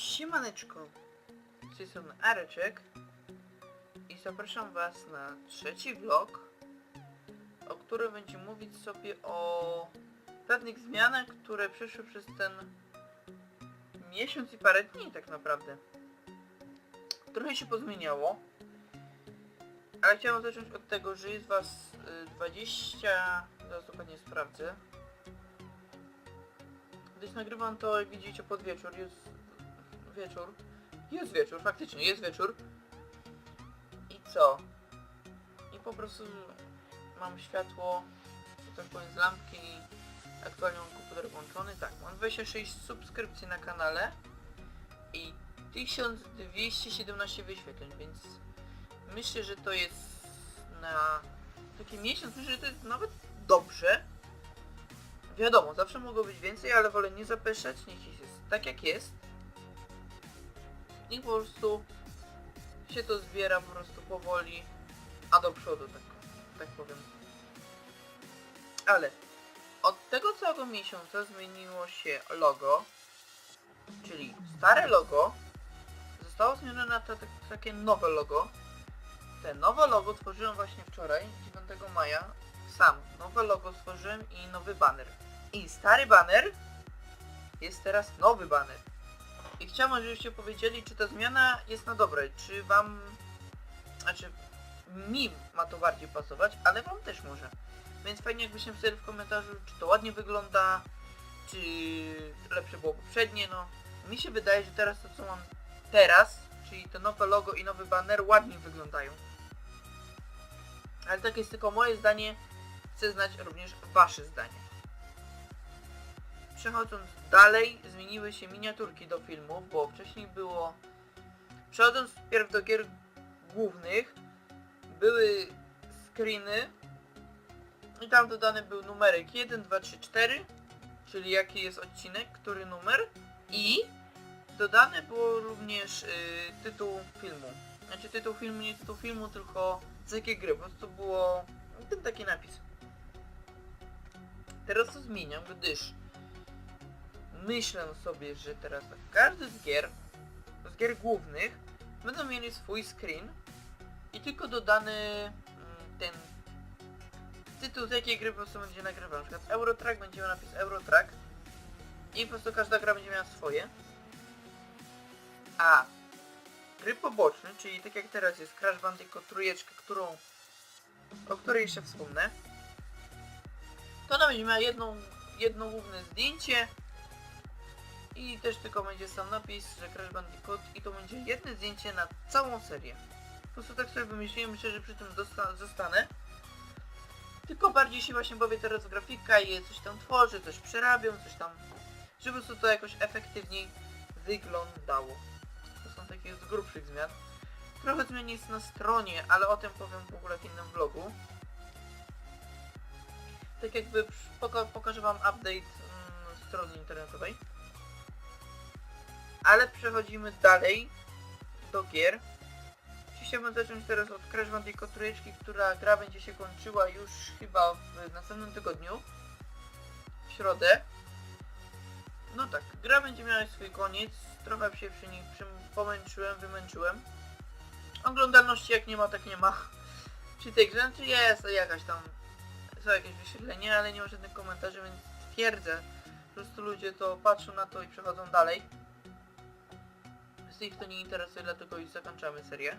Siemaneczko, z tej strony Areczek i zapraszam Was na trzeci vlog, o którym będzie mówić sobie o pewnych zmianach, które przyszły przez ten miesiąc i parę dni tak naprawdę. Trochę się pozmieniało, ale chciałem zacząć od tego, że jest Was y, 20, zaraz dokładnie sprawdzę, gdyż nagrywam to, jak widzicie, pod wieczór, jest wieczór. Jest wieczór, faktycznie, jest wieczór. I co? I po prostu mam światło, że tak powiem, z lampki. Aktualnie mam komputer włączony. Tak, mam 26 subskrypcji na kanale i 1217 wyświetleń, więc myślę, że to jest na taki miesiąc, myślę, że to jest nawet dobrze. Wiadomo, zawsze mogło być więcej, ale wolę nie zapeszać, niech jest tak jak jest. I po prostu się to zbiera po prostu powoli, a do przodu, tak, tak powiem. Ale od tego całego miesiąca zmieniło się logo, czyli stare logo zostało zmienione na te, te, takie nowe logo. Te nowe logo tworzyłem właśnie wczoraj, 9 maja. Sam nowe logo stworzyłem i nowy banner. I stary banner jest teraz nowy banner. I chciałbym, żebyście powiedzieli, czy ta zmiana jest na dobre, czy wam... Znaczy, mi ma to bardziej pasować, ale wam też może. Więc fajnie jakbyście napisali w komentarzu, czy to ładnie wygląda, czy lepsze było poprzednie, no. Mi się wydaje, że teraz to co mam teraz, czyli to nowe logo i nowy banner ładniej wyglądają. Ale takie jest tylko moje zdanie, chcę znać również wasze zdanie. Przechodząc dalej, zmieniły się miniaturki do filmów, bo wcześniej było... Przechodząc wpierw do gier głównych, były screeny i tam dodany był numerek 1, 2, 3, 4, czyli jaki jest odcinek, który numer i dodany było również y, tytuł filmu. Znaczy tytuł filmu, nie tytuł filmu, tylko z jakiej gry, po prostu było ten taki napis. Teraz to zmieniam, gdyż myślę sobie, że teraz tak, każdy z gier, z gier głównych, będą mieli swój screen i tylko dodany mm, ten tytuł z jakiej gry po prostu będzie nagrywany. Na przykład Eurotrack będzie miał napis Eurotrack i po prostu każda gra będzie miała swoje. A gry poboczne, czyli tak jak teraz jest Crash Bandicoot trójeczka, którą o której jeszcze wspomnę, to ona będzie miała jedną, jedno główne zdjęcie i też tylko będzie sam napis, że Crash Bandicoot i to będzie jedno zdjęcie na całą serię. Po prostu tak sobie wymyśliłem, myślę, że przy tym zosta zostanę. Tylko bardziej się właśnie bawię teraz grafika i coś tam tworzę, coś przerabiam, coś tam, żeby po prostu to jakoś efektywniej wyglądało. To są takie z grubszych zmian. Trochę zmian jest na stronie, ale o tym powiem w ogóle w innym vlogu. Tak jakby poka pokażę wam update mm, strony internetowej. Ale przechodzimy dalej do gier. Chciałbym zacząć teraz od Crash Bandicoot trójeczki, która gra będzie się kończyła już chyba w następnym tygodniu. W środę. No tak, gra będzie miała swój koniec. Trochę się przy niej przy, pomęczyłem, wymęczyłem. Oglądalności jak nie ma, tak nie ma. Przy tej grze, czy jest jakaś tam, są jakieś wyświetlenia, ale nie ma żadnych komentarzy, więc twierdzę. Po prostu ludzie to patrzą na to i przechodzą dalej. Z ich to nie interesuje, dlatego już zakończamy serię.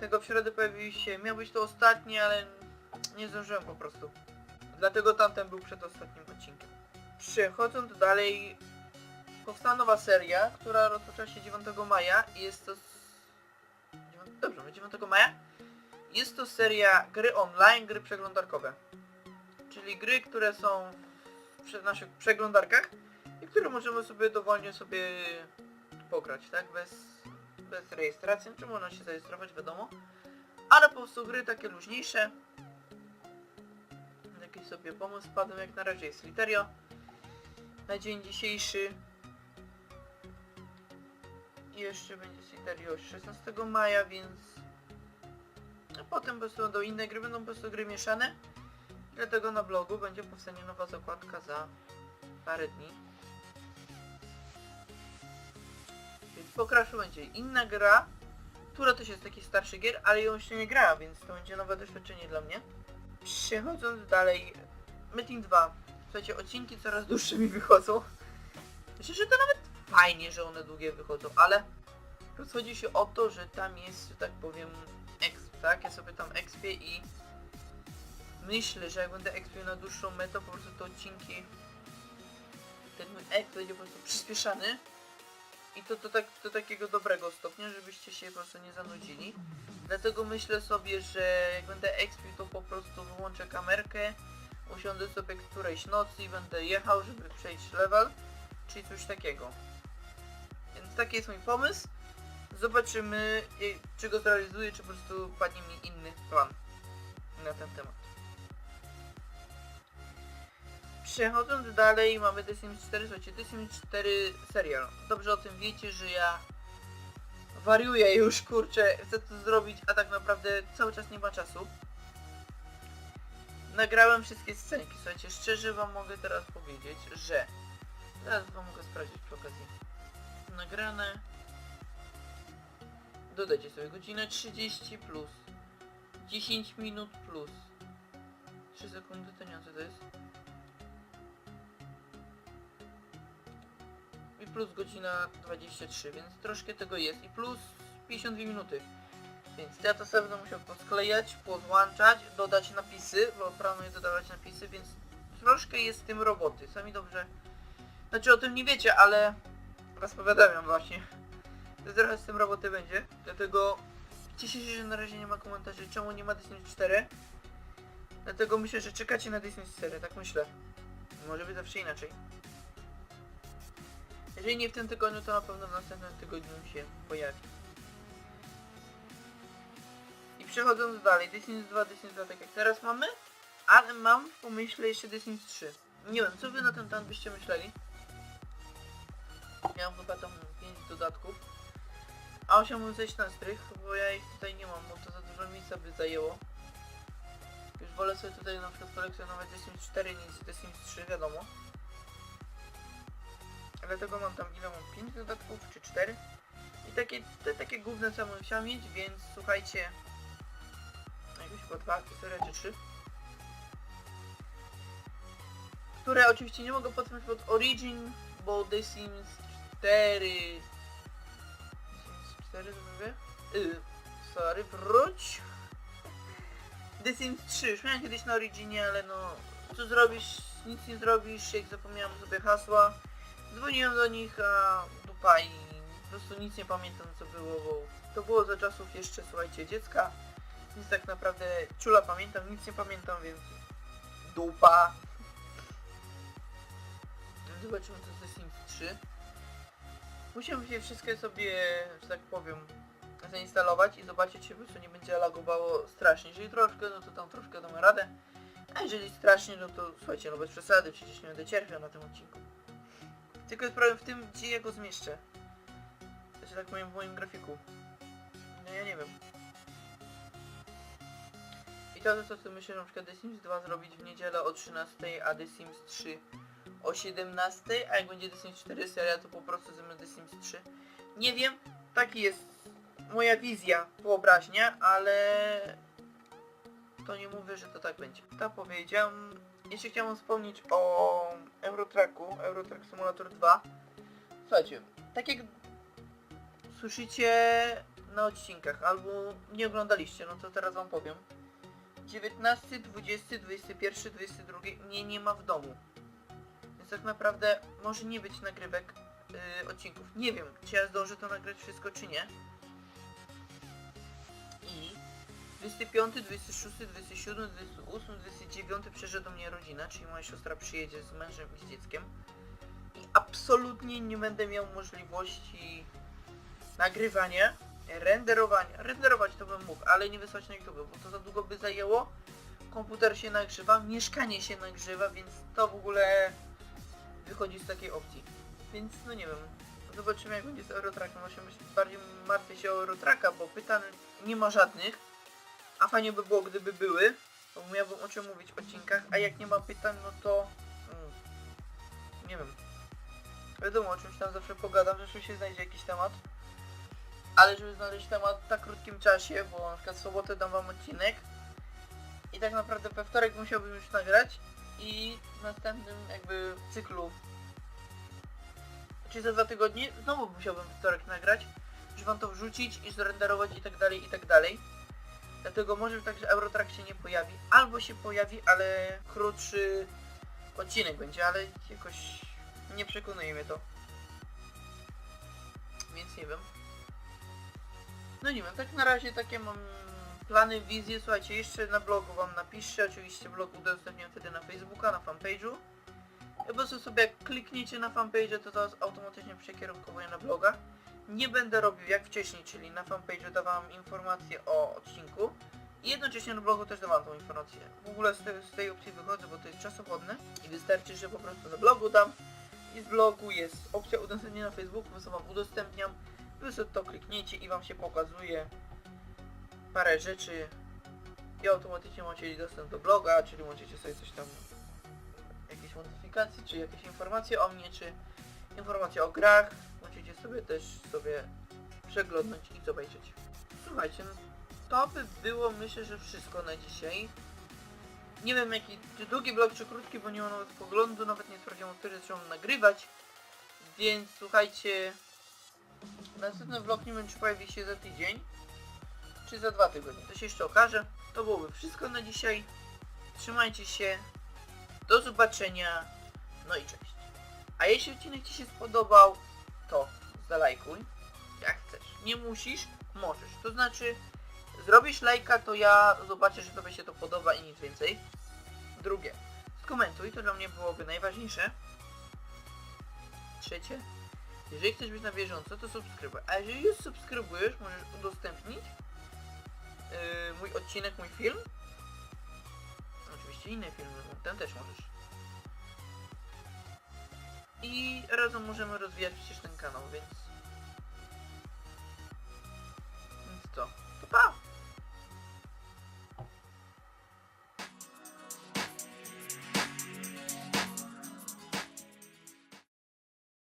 Tego w środę pojawił się, miał być to ostatni, ale nie zdążyłem po prostu. Dlatego tamten był przed ostatnim odcinkiem. Przechodząc dalej, powstała nowa seria, która rozpoczęła się 9 maja i jest to... Dobrze, 9 maja? Jest to seria gry online, gry przeglądarkowe. Czyli gry, które są w naszych przeglądarkach i które możemy sobie dowolnie sobie pograć, tak? Bez, bez rejestracji, czy można się zarejestrować, wiadomo. Ale po prostu gry takie luźniejsze. Taki sobie pomysł wpadłem, jak na razie jest Literio. Na dzień dzisiejszy. I jeszcze będzie Literio 16 maja, więc... A potem po prostu do inne gry będą po prostu gry mieszane. Dlatego na blogu będzie powstanie nowa zakładka za parę dni. Po Crashu będzie inna gra, która też jest taki starszy gier, ale ją jeszcze nie grała, więc to będzie nowe doświadczenie dla mnie. Przechodząc dalej, Meeting 2. Słuchajcie, odcinki coraz dłuższe mi wychodzą. Myślę, że to nawet fajnie, że one długie wychodzą, ale rozchodzi się o to, że tam jest, że tak powiem, exp, tak? Ja sobie tam expię i myślę, że jak będę expił na dłuższą metę, po prostu te odcinki, ten mój exp będzie po prostu przyspieszany i to do, tak, do takiego dobrego stopnia, żebyście się po prostu nie zanudzili. Dlatego myślę sobie, że jak będę expił, to po prostu wyłączę kamerkę, usiądę sobie którejś nocy i będę jechał, żeby przejść level, czyli coś takiego. Więc taki jest mój pomysł. Zobaczymy, je- czy go zrealizuję, czy po prostu padnie mi inny plan na ten temat. Przechodząc dalej, mamy The Sims 4. Słuchajcie, The Sims 4 serial. Dobrze o tym wiecie, że ja wariuję już, kurczę, chcę to zrobić, a tak naprawdę cały czas nie ma czasu. Nagrałem wszystkie scenki, słuchajcie, szczerze wam mogę teraz powiedzieć, że... Teraz wam mogę sprawdzić przy okazji. Nagrane... Dodajcie sobie godzinę 30 plus 10 minut plus 3 sekundy, to nie to jest. Plus godzina 23, więc troszkę tego jest. I plus 52 minuty. Więc ja to sobie będę musiał posklejać, podłączać, dodać napisy, bo planuję dodawać napisy, więc troszkę jest z tym roboty. Sami dobrze... Znaczy o tym nie wiecie, ale was powiadamiam właśnie. To trochę z tym roboty będzie, dlatego cieszę się, że na razie nie ma komentarzy, czemu nie ma Disney 4. Dlatego myślę, że czekacie na Disney 4, tak myślę. Może być zawsze inaczej. Jeżeli nie w tym tygodniu, to na pewno w następnym tygodniu się pojawi. I przechodząc dalej, Disney 2, Disney 2 tak jak teraz mamy, ale mam w pomyśle jeszcze Disney 3. Nie wiem, co wy na ten temat byście myśleli? Miałem chyba tam 5 dodatków. A musiałbym zejść na strych, bo ja ich tutaj nie mam, bo to za dużo miejsca by zajęło. Już wolę sobie tutaj na przykład kolekcjonować Sims 4 niż Sims 3, wiadomo. Dlatego mam tam ile mam 5 dodatków czy 4. I takie, te takie główne co chciał mieć, więc słuchajcie. Jakieś chyba 2 akcesoria czy 3. Które oczywiście nie mogę podpiąć pod Origin, bo The Sims 4 Sims 4 to mówię? Yy, sorry, wróć. The Sims 3, już miałem kiedyś na Originie, ale no... Co zrobisz? Nic nie zrobisz, jak zapomniałem sobie hasła. Dzwoniłem do nich, a dupa i po prostu nic nie pamiętam co było, bo to było za czasów jeszcze, słuchajcie, dziecka. Więc tak naprawdę czula pamiętam, nic nie pamiętam, więc dupa. Zobaczymy co z The Sims 3. Musiałem wszystkie sobie, że tak powiem, zainstalować i zobaczyć, czy po nie będzie lagowało strasznie. Jeżeli troszkę, no to tam troszkę damy radę. A jeżeli strasznie, no to słuchajcie, no bez przesady, przecież nie będę cierpiał na tym odcinku. Tylko jest problem w tym, gdzie ja go zmieszczę. Znaczy tak powiem w moim grafiku. No ja nie wiem. I to, co ty myślę, na przykład The Sims 2 zrobić w niedzielę o 13, a The Sims 3 o 17, a jak będzie The Sims 4 seria, to po prostu zrobimy The Sims 3. Nie wiem, taki jest moja wizja, wyobraźnia, ale to nie mówię, że to tak będzie. To powiedziałem. Jeszcze chciałem wspomnieć o Eurotracku, Eurotrack Simulator 2. Słuchajcie, tak jak słyszycie na odcinkach, albo nie oglądaliście, no to teraz wam powiem. 19, 20, 21, 22 mnie nie ma w domu. Więc tak naprawdę może nie być nagrywek yy, odcinków. Nie wiem, czy ja zdążę to nagrać wszystko, czy nie. 25, 26, 27, 28, 29 przyjeżdża do mnie rodzina, czyli moja siostra przyjedzie z mężem i z dzieckiem. I absolutnie nie będę miał możliwości nagrywania, renderowania. Renderować to bym mógł, ale nie wysłać na YouTube, bo to za długo by zajęło. Komputer się nagrzewa, mieszkanie się nagrzewa, więc to w ogóle wychodzi z takiej opcji. Więc no nie wiem, zobaczymy jak będzie z Eurotrackiem. Właśnie bardziej martwię się o Eurotracka, bo pytań nie ma żadnych. A fajnie by było gdyby były, bo miałbym o czym mówić w odcinkach, a jak nie ma pytań, no to... Mm, nie wiem. Wiadomo, o czymś tam zawsze pogadam, zawsze się znajdzie jakiś temat. Ale żeby znaleźć temat w tak krótkim czasie, bo na przykład w sobotę dam wam odcinek i tak naprawdę we wtorek musiałbym już nagrać i w następnym jakby cyklu czyli za dwa tygodnie znowu musiałbym wtorek nagrać, żeby wam to wrzucić i zrenderować i tak dalej, i tak dalej. Dlatego może tak, że Eurotrack się nie pojawi, albo się pojawi, ale krótszy odcinek będzie, ale jakoś nie przekonuje mnie to. Więc nie wiem. No nie wiem, tak na razie takie mam plany, wizje. Słuchajcie, jeszcze na blogu wam napiszę. Oczywiście blog udostępniam wtedy na Facebooka, na fanpage'u. I po prostu sobie jak klikniecie na fanpage, to to automatycznie przekierunkowuje na bloga. Nie będę robił jak wcześniej, czyli na fanpage'u dawałem informacje o odcinku. I jednocześnie na blogu też dawałem tą informację. W ogóle z, z tej opcji wychodzę, bo to jest czasochłonne. I wystarczy, że po prostu na blogu dam. I z blogu jest opcja udostępnienia na Facebooku, prostu wam udostępniam. Wy sobie to klikniecie i wam się pokazuje parę rzeczy. I automatycznie macie dostęp do bloga, czyli możecie sobie coś tam jakieś modyfikacje, czy jakieś informacje o mnie, czy informacje o grach. Sobie też sobie przeglądnąć i zobaczyć. Słuchajcie, no to by było myślę, że wszystko na dzisiaj. Nie wiem jaki, czy długi vlog, czy krótki, bo nie mam nawet poglądu, nawet nie sprawdziłem, który zacząłem nagrywać. Więc słuchajcie, następny vlog nie wiem czy pojawi się za tydzień, czy za dwa tygodnie. To się jeszcze okaże. To byłoby wszystko na dzisiaj. Trzymajcie się. Do zobaczenia. No i cześć. A jeśli odcinek Ci się spodobał, to zalajkuj. Jak chcesz. Nie musisz, możesz. To znaczy, zrobisz lajka, to ja zobaczę, że Tobie się to podoba i nic więcej. Drugie, skomentuj, to dla mnie byłoby najważniejsze. Trzecie, jeżeli chcesz być na bieżąco, to subskrybuj. A jeżeli już subskrybujesz, możesz udostępnić yy, mój odcinek, mój film. Oczywiście inne filmy, ten też możesz. I razem możemy rozwijać przecież ten kanał, więc